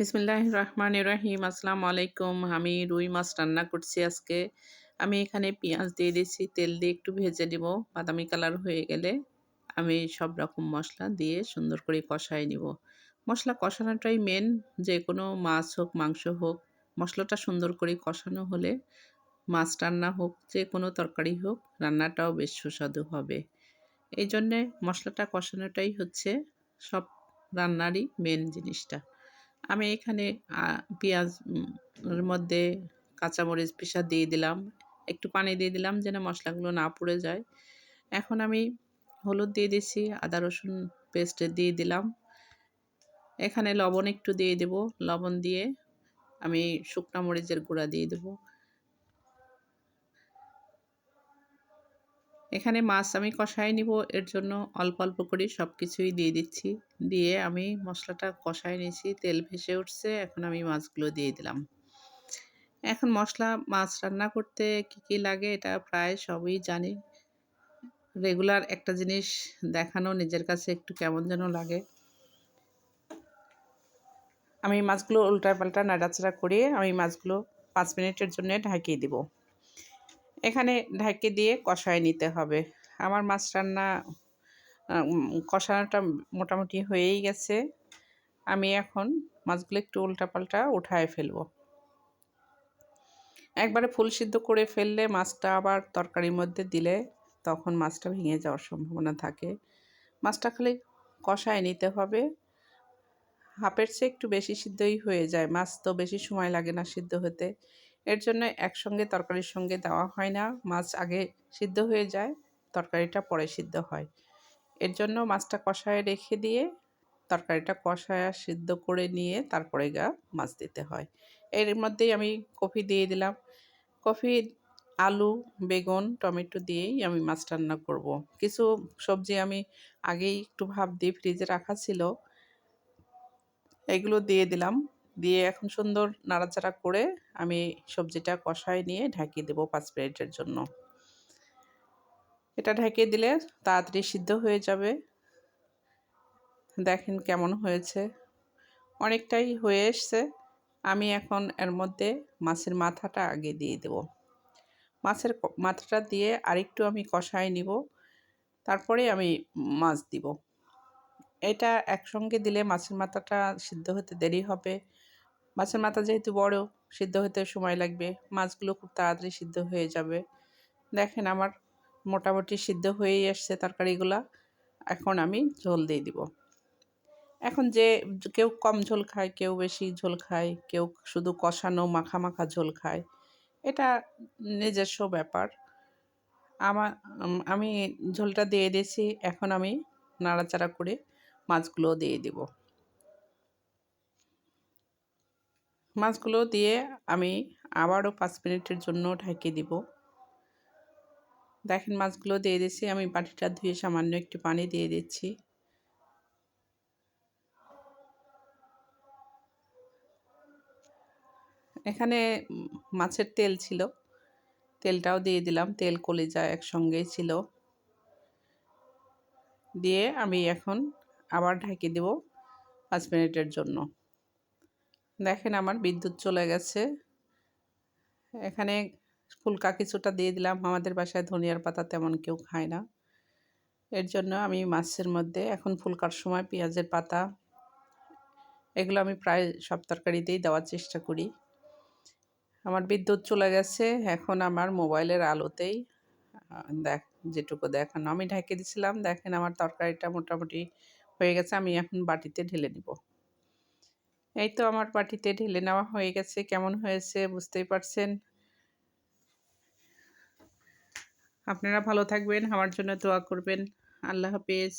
বিসমিল্লাহ রহমান রহিম। আসসালামু আলাইকুম আমি রুই মাছ রান্না করছি আজকে। আমি এখানে পেঁয়াজ দিয়ে দিয়েছি, তেল দিয়ে একটু ভেজে নিব। বাদামি কালার হয়ে গেলে আমি সব রকম মশলা দিয়ে সুন্দর করে কষাই নিব। মশলা কষানোটাই মেন যে কোনো মাছ হোক, মাংস হোক, মশলাটা সুন্দর করে কষানো হলে মাছ রান্না হোক, যে কোনো তরকারি হোক, রান্নাটাও বেশ সুস্বাদু হবে। এই জন্যে মশলাটা কষানোটাই হচ্ছে সব রান্নারই মেন জিনিসটা। আমি এখানে পেঁয়াজ মধ্যে কাঁচামরিচ পিসা দিয়ে দিলাম। একটু পানি দিয়ে দিলাম যেন মশলাগুলো না পড়ে যায়। এখন আমি হলুদ দিয়ে দিছি, আদা, রসুন পেস্ট দিয়ে দিলাম। এখানে লবণ একটু দিয়ে দেব। লবণ দিয়ে আমি শুকনা মরিচের গুঁড়া দিয়ে দেবো। এখানে মাছ আমি কষাই নিব, এর জন্য অল্প অল্প করে সব কিছুই দিয়ে দিচ্ছি। দিয়ে আমি মশলাটা কষাই নিয়েছি, তেল ভেসে উঠছে, এখন আমি মাছগুলো দিয়ে দিলাম। এখন মশলা, মাছ রান্না করতে কি কি লাগে এটা প্রায় সবই জানি। রেগুলার একটা জিনিস দেখানো নিজের কাছে একটু কেমন যেন লাগে। আমি মাছগুলো উল্টা পাল্টা নাড়াচাড়া করে আমি মাছগুলো পাঁচ মিনিটের জন্য ঢাকিয়ে দিব। এখানে ঢাকে দিয়ে কষায় নিতে হবে। আমার মাছ রান্না কষানোটা মোটামুটি হয়েই গেছে। আমি এখন মাছগুলো একটু উল্টাপাল্টা উঠায় ফেলব। একবারে ফুল সিদ্ধ করে ফেললে মাছটা আবার তরকারির মধ্যে দিলে তখন মাছটা ভেঙে যাওয়ার সম্ভাবনা থাকে। মাছটা খালি কষায় নিতে হবে। হাফের চেয়ে একটু বেশি সিদ্ধই হয়ে যায়। মাছ তো বেশি সময় লাগে না সিদ্ধ হতে। এর জন্য একসঙ্গে তরকারির সঙ্গে দেওয়া হয় না। মাছ আগে সিদ্ধ হয়ে যায়, তরকারিটা পরে সিদ্ধ হয়। এর জন্য মাছটা কষায় রেখে দিয়ে তরকারিটা কষায় সিদ্ধ করে নিয়ে তারপরে গা মাছ দিতে হয়। এর মধ্যেই আমি কফি দিয়ে দিলাম। কফি, আলু, বেগুন, টমেটো দিয়েই আমি মাছ রান্না করব। কিছু সবজি আমি আগেই একটু ভাব দিয়ে ফ্রিজে রাখা ছিল, এগুলো দিয়ে দিলাম। দিয়ে এখন সুন্দর নাড়াচাড়া করে আমি সবজিটা কষায় নিয়ে ঢাকিয়ে দেবো পাঁচ মিনিটের জন্য। এটা ঢাকিয়ে দিলে তাড়াতাড়ি সিদ্ধ হয়ে যাবে। দেখেন কেমন হয়েছে। অনেকটাই হয়ে এসছে। আমি এখন এর মধ্যে মাছের মাথাটা আগে দিয়ে দেব। মাছের মাথাটা দিয়ে আরেকটু আমি কষায় নিব। তারপরে আমি মাছ দিব। এটা একসঙ্গে দিলে মাছের মাথাটা সিদ্ধ হতে দেরি হবে। মাছের মাথা যেহেতু বড়, সিদ্ধ হতে সময় লাগবে। মাছগুলো খুব তাড়াতাড়ি সিদ্ধ হয়ে যাবে। দেখেন আমার মোটামুটি সিদ্ধ হয়েই আসছে তরকারিগুলা। এখন আমি ঝোল দিয়ে দিব। এখন যে কেউ কম ঝোল খায়, কেউ বেশি ঝোল খায়, কেউ শুধু কষানো, মাখা মাখা ঝোল খায়, এটা নিজস্ব ব্যাপার। আমার আমি ঝোলটা দিয়ে দিয়েছি, এখন আমি নাড়াচাড়া করে মাছগুলো দিয়ে দিব। মাছগুলো দিয়ে আমি আবারও পাঁচ মিনিটের জন্য ঢাকিয়ে দিব। দেখেন মাছগুলো দিয়ে দিচ্ছি আমি বাটিটা ধুয়ে সামান্য একটু পানি দিয়ে দিচ্ছি। এখানে মাছের তেল ছিল, তেলটাও দিয়ে দিলাম, তেল কলিজা একসঙ্গেই ছিল। দিয়ে আমি এখন আবার ঢাকিয়ে দেব পাঁচ মিনিটের জন্য। দেখেন আমার বিদ্যুৎ চলে গেছে। এখানে ফুলকা কিছুটা দিয়ে দিলাম। আমাদের বাসায় ধনিয়ার পাতা তেমন কেউ খায় না। এর জন্য আমি মাছের মধ্যে এখন ফুলকার সময় পেঁয়াজের পাতা। এগুলো আমি প্রায় সব তরকারিতেই দেওয়ার চেষ্টা করি। আমার বিদ্যুৎ চলে গেছে। এখন আমার মোবাইলের আলোতেই দেখ, যেটুকু দেখানো। আমি ঢেকে দিছিলাম। দেখেন আমার তরকারিটা মোটামুটি হয়ে গেছে। আমি এখন বাটিতে ঢেলে নিব। এই তো আমার পার্টিতে ঢেলে নেওয়া হয়ে গেছে। কেমন হয়েছে বুঝতেই পারছেন? আপনারা ভালো থাকবেন, আমার জন্য দোয়া করবেন। আল্লাহ হাফিজ।